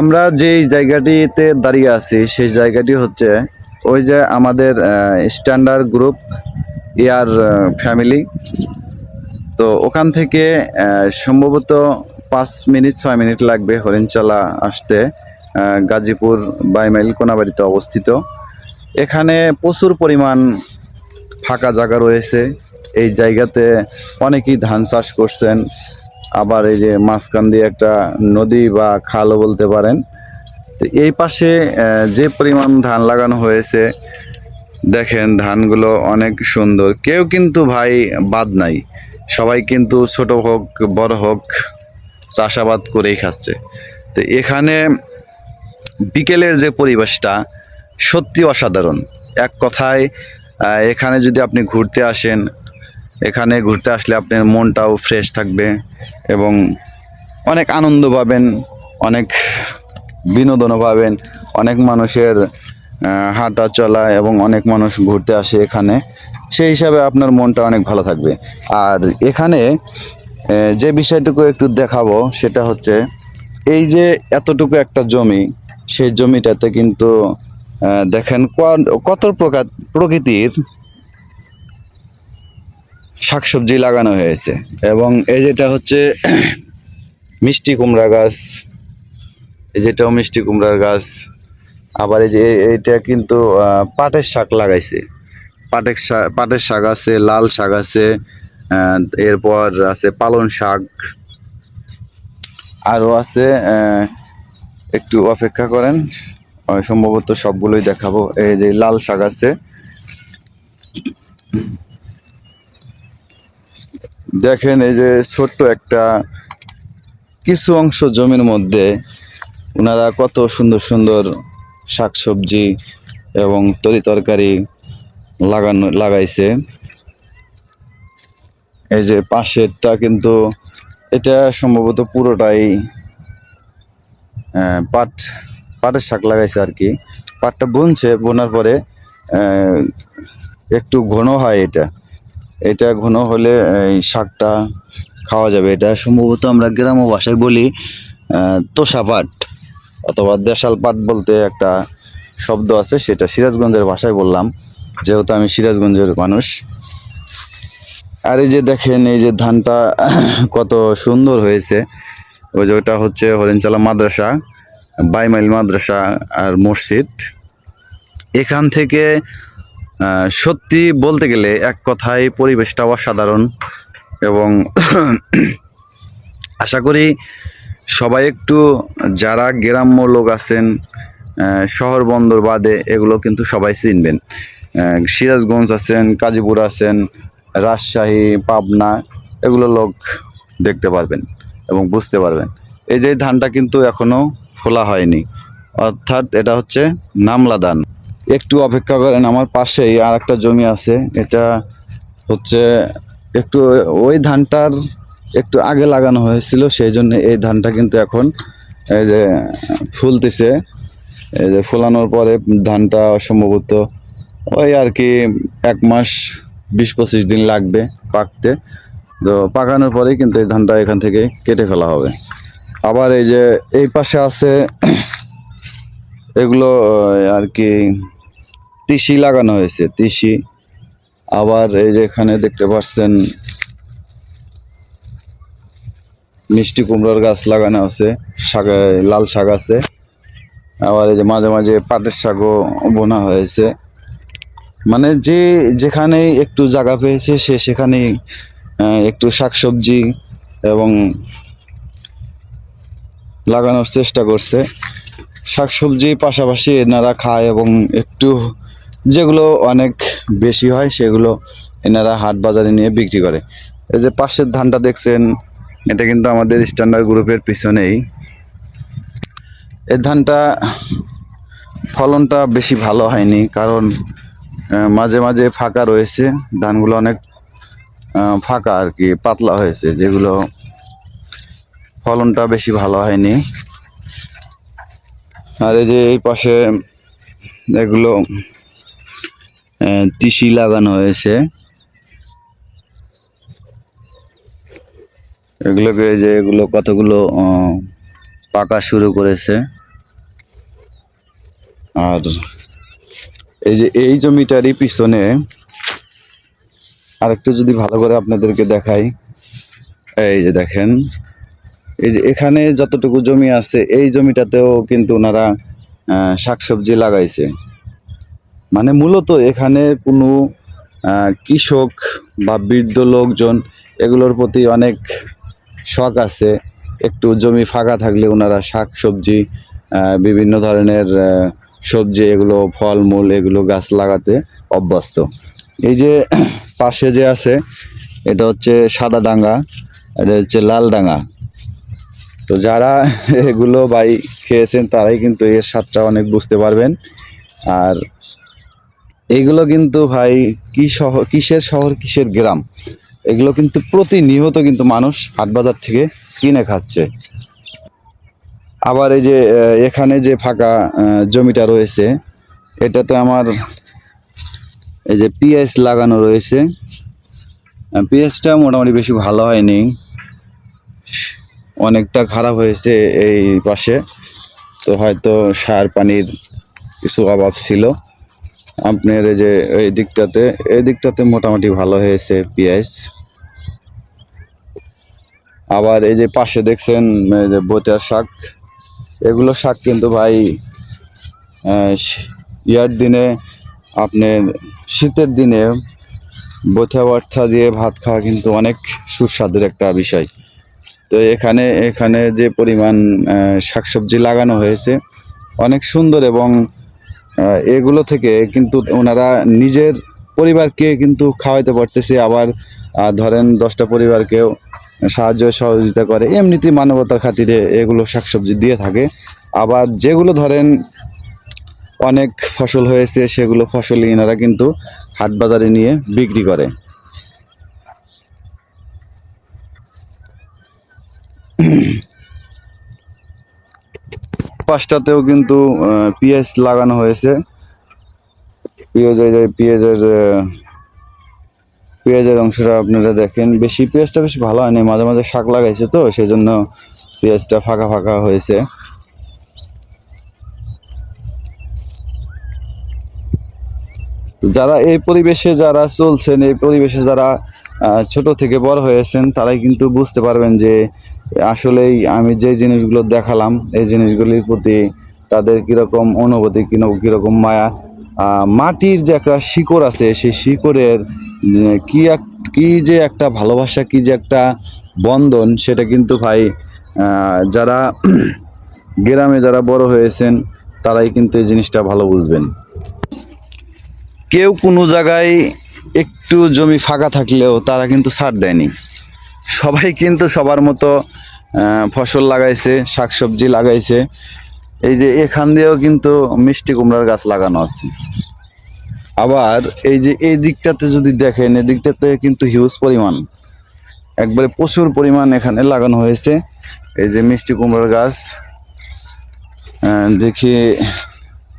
আমরা যেই জায়গাটিতে দাঁড়িয়ে আছি, সেই জায়গাটি হচ্ছে ওই যে আমাদের স্ট্যান্ডার্ড গ্রুপ এয়ার ফ্যামিলি তো ওখান থেকে সম্ভবত পাঁচ মিনিট, ছয় মিনিট লাগবে হরিণচালা আসতে গাজীপুর বাইমাইল কোনাবাড়িতে অবস্থিত। এখানে প্রচুর পরিমাণ ফাঁকা জায়গা রয়েছে। এই জায়গাতে অনেকেই ধান চাষ করছেন। আবার এই যে মাঝখান দিয়ে একটা নদী বা খালও বলতে পারেন। তো এই পাশে যে পরিমাণ ধান লাগানো হয়েছে, দেখেন ধানগুলো অনেক সুন্দর। কেউ কিন্তু ভাই বাদ নাই। সবাই কিন্তু ছোট হোক, বড় হোক, চাষাবাদ করেই খাচ্ছে। তো এখানে বিকেলের যে পরিবেশটা সত্যি অসাধারণ। এক কথায় এখানে যদি আপনি ঘুরতে আসেন এখানে ঘুরতে আসলে আপনার মনটাও ফ্রেশ থাকবে এবং অনেক আনন্দ পাবেন, অনেক বিনোদনও পাবেন, অনেক মানুষের হাঁটা চলা এবং অনেক মানুষ ঘুরতে আসে এখানে, সেই হিসাবে আপনার মনটা অনেক ভালো থাকবে। আর এখানে যে বিষয়টুকু একটু দেখাবো সেটা হচ্ছে, এই যে এতটুকু একটা জমি, সেই জমিটাতে কিন্তু দেখেন কত প্রকার প্রকৃতির শাকসবজি লাগানো হয়েছে এবং এই যেটা হচ্ছে মিষ্টি কুমড়া গাছ, এই যেটাও মিষ্টি কুমড়ার গাছ, আবার এই যে এইটা কিন্তু পাটের শাক লাগাইছে। পাটের শাক পাটের শাক আছে, লাল শাক আছে এরপর আছে পালন শাক, আরও আছে একটু অপেক্ষা করেন সম্ভবত সবগুলোই দেখাবো। এই যে লাল শাক আছে দেখেন এই যে ছোট্ট একটা কিছু অংশ জমির মধ্যে ওনারা কত সুন্দর সুন্দর শাকসবজি এবং তরি তরকারি লাগানো, লাগাইছে। এই যে পাশেরটা কিন্তু এটা সম্ভবত পুরোটাই পাট, পাটের শাক লাগাইছে আর কি। পাটটা বুনছে, বোনার পরে একটু ঘন হয় এটা। এটা ঘন হলে, এই শাকটা খাওয়া যাবে। এটা সম্ভবত আমরা গ্রাম্য ভাষায় বলি তোষা পাট অথবা দেশাল পাট বলতে একটা শব্দ আছে, সেটা সিরাজগঞ্জের ভাষায় বললাম, যেহেতু আমি সিরাজগঞ্জের মানুষ। আর এই যে দেখেন, এই যে ধানটা কত সুন্দর হয়েছে। ওই যে ওটা হচ্ছে হরিণচালা মাদ্রাসা, বাইমাইল মাদ্রাসা আর মসজিদ। এখান থেকে সত্যি বলতে গেলে এক কথায় পরিবেশটা অসাধারণ এবং আশা করি সবাই একটু যারা গ্রাম্য লোক আছেন শহর বন্দর বাদে এগুলো কিন্তু সবাই চিনবেন। সিরাজগঞ্জ আছেন, কাজীপুর আছেন, রাজশাহী, পাবনা, এগুলো লোক দেখতে পারবেন এবং বুঝতে পারবেন। এই যে ধানটা কিন্তু এখনও ফোলা হয়নি, অর্থাৎ এটা হচ্ছে নামলা ধান। একটু অপেক্ষা করেন, আমার পাশেই আর একটা জমি আছে। এটা হচ্ছে একটু ওই ধানটার একটু আগে লাগানো হয়েছিল সেই জন্য এই ধানটা কিন্তু এখন এই যে ফুলতেছে। এই যে ফুলানোর পরে ধানটা সম্ভবত ওই আর কি এক মাস বিশ পঁচিশ দিন লাগবে পাকতে। তো পাকানোর পরেই কিন্তু এই ধানটা এখান থেকে কেটে ফেলা হবে। আবার এই যে এই পাশে আছে এগুলো আর কি তিসি লাগানো হয়েছে তিসি। আবার এই যে এখানে দেখতে পাচ্ছেন মিষ্টি কুমড়োর গাছ লাগানো আছে শাক লাল শাক আছে। আবার এই যে মাঝে মাঝে পাটের শাকও বোনা হয়েছে। মানে যে যেখানেই একটু জায়গা পেয়েছে সে সেখানেই আহ, একটু শাকসবজি এবং লাগানোর চেষ্টা করছে। শাকসবজি পাশাপাশি এনারা খায় এবং একটু যেগুলো অনেক বেশি হয় সেগুলো এনারা হাট বাজারে নিয়ে বিক্রি করে। এই যে পাশের ধানটা দেখছেন, এটা কিন্তু আমাদের স্ট্যান্ডার্ড গ্রুপের পিছনেই। এই ধানটা ফলনটা বেশি ভালো হয়নি কারণ মাঝে মাঝে ফাঁকা রয়েছে, ধানগুলো অনেক ফাঁকা আর কি, পাতলা হয়েছে, যেগুলো ফলনটা বেশি ভালো হয়নি। আর এই যে এই পাশে এগুলো তিসি লাগানো হয়েছে। এগুলোকে যে এগুলো কতগুলো পাকা শুরু করেছে। আর এই যে এই জমিটারই পিছনে আরেকটু যদি ভালো করে আপনাদেরকে দেখাই, এই যে দেখেন। এই যে এখানে যতটুকু জমি আছে, এই জমিটাতেও কিন্তু ওনারা শাকসবজি লাগাইছে। মানে মূলত এখানে কোনো কৃষক বা বৃদ্ধ লোকজন এগুলোর প্রতি অনেক শখ আছে। একটু জমি ফাঁকা থাকলে ওনারা শাক সবজি বিভিন্ন ধরনের সবজি, এগুলো ফলমূল, এগুলো গাছ লাগাতে অভ্যস্ত। এই যে পাশে যে আছে, এটা হচ্ছে সাদা ডাঙ্গা, এটা হচ্ছে লাল ডাঙ্গা। তো যারা এগুলো বাই খেয়েছেন, তারাই কিন্তু এর স্বাদটা অনেক বুঝতে পারবেন। আর এগুলো কিন্তু ভাই, কি শহর কিসের শহর, কিসের গ্রাম? এগুলো কিন্তু প্রতিনিয়ত কিন্তু মানুষ হাটবাজার থেকে কিনে খাচ্ছে। আবার এই যে এখানে যে ফাঁকা জমিটা রয়েছে, এটাতে আমার এই যে পিএস লাগানো রয়েছে। পিএসটা মোটামুটি বেশি ভালো হয়নি। অনেকটা খারাপ হয়েছে এই পাশে। তো হয়তো সার পানির কিছু অভাব ছিল। আপনার এই যে এই দিকটাতে এই দিকটাতে মোটামুটি ভালো হয়েছে পেঁয়াজ। আবার এই যে পাশে দেখছেন যে বতিয়ার শাক। এগুলো শাক কিন্তু ভাই ইয়ার দিনে আপনার শীতের দিনে বথা ভর্তা দিয়ে ভাত খাওয়া কিন্তু অনেক সুস্বাদের একটা বিষয়। তো এখানে এখানে যে পরিমাণ শাকসবজি লাগানো হয়েছে, অনেক সুন্দর এবং এগুলো থেকে কিন্তু ওনারা নিজের পরিবারকে কিন্তু খাওয়াইতে পারতেছে, আবার ধরেন দশটা পরিবারকেও সাহায্য সহযোগিতা করে। এমনিতে মানবতার খাতিরে এগুলো শাকসবজি দিয়ে থাকে। আবার যেগুলো ধরেন অনেক ফসল হয়েছে, সেগুলো ফসল এনারা কিন্তু হাট বাজারে নিয়ে বিক্রি করে। পাশটাতেও কিন্তু পেঁয়াজ লাগানো হয়েছে। এই যে পেঁয়াজের অংশটা আপনারা দেখেন। বেশি পেঁয়াজটা বেশি ভালো হয়নি। মাঝে মাঝে শাক লাগাইছে তো সেই জন্য পেঁয়াজটা ফাঁকা ফাঁকা হয়েছে। যারা এই পরিবেশে যারা চলছেন, এই পরিবেশে যারা ছোট থেকে বড় হয়েছেন, তারাই কিন্তু বুঝতে পারবেন যে আসলেই আমি যে জিনিসগুলো দেখালাম, এই জিনিসগুলির প্রতি তাদের কীরকম অনুভূতি, কীরকম মায়া মাটির যে একটা শিকড় আছে, সেই শিকড়ের কি এক কি যে একটা ভালোবাসা, কি যে একটা বন্ধন, সেটা কিন্তু ভাই যারা গ্রামে যারা বড় হয়েছেন, তারাই কিন্তু এই জিনিসটা ভালো বুঝবেন। কেউ কোনো জায়গায় একটু জমি ফাঁকা থাকলেও তারা কিন্তু সার দেয়নি। সবাই কিন্তু সবার মতো ফসল লাগাইছে, শাকসবজি লাগাইছে। এই যে এখান দিয়েও কিন্তু মিষ্টি কুমড়ার গাছ লাগানো আছে। আবার এই যে এই দিকটাতে যদি দেখেন, এই দিকটাতে কিন্তু হিউজ পরিমাণ। একবারে প্রচুর পরিমাণ এখানে লাগানো হয়েছে। এই যে মিষ্টি কুমড়ার গাছ দেখি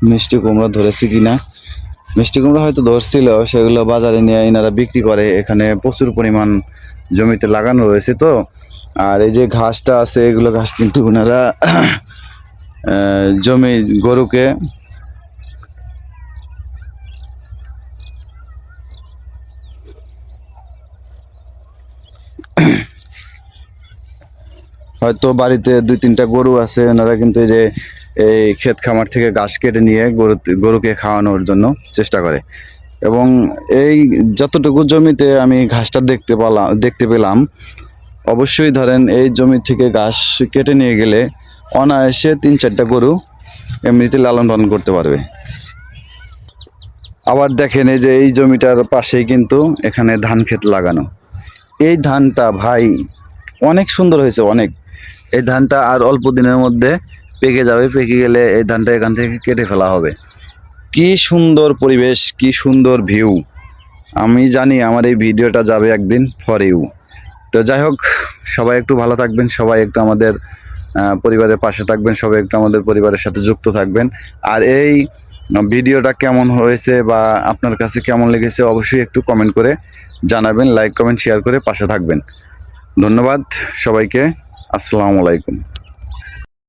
মিষ্টি কুমড়া ধরেছে কিনা। মিষ্টি কুমড়া হয়তো ধরছিল সেগুলো বাজারে নিয়ে এনারা বিক্রি করে। এখানে প্রচুর পরিমাণ জমিতে লাগানো রয়েছে তো। আর এই যে ঘাসটা আছে, এগুলো ঘাস কিন্তু ওনারা জমি গরুকে হয়তো বাড়িতে দুই তিনটা গরু আছে, ওনারা কিন্তু এই যে এই ক্ষেত খামার থেকে ঘাস কেটে নিয়ে গরু, গরুকে খাওয়ানোর জন্য চেষ্টা করে। এবং এই যতটুকু জমিতে আমি ঘাসটা দেখতে পেলাম দেখতে পেলাম, অবশ্যই ধরেন এই জমি থেকে ঘাস কেটে নিয়ে গেলে অনায়াসে তিন চারটা গরু এমনিতে লালন পালন করতে পারবে। আবার দেখেন এই যে এই জমিটার পাশেই কিন্তু এখানে ধান ক্ষেত লাগানো। এই ধানটা ভাই অনেক সুন্দর হয়েছে, অনেক। এই ধানটা আর অল্প দিনের মধ্যে পেকে যাবে, পেকে গেলে এই ধানটা এখান থেকে কেটে ফেলা হবে। কি সুন্দর পরিবেশ, কি সুন্দর ভিউ আমি জানি আমার এই ভিডিওটা যাবে একদিন ফর ইউ তো যাই হোক, সবাই একটু ভালো থাকবেন, সবাই একটু আমাদের পরিবারের পাশে থাকবেন, সবাই একটু আমাদের পরিবারের সাথে যুক্ত থাকবেন। আর এই ভিডিওটা কেমন হয়েছে বা আপনার কাছে কেমন লেগেছে অবশ্যই একটু কমেন্ট করে জানাবেন লাইক কমেন্ট শেয়ার করে পাশে থাকবেন। ধন্যবাদ সবাইকে, আসসালামু আলাইকুম।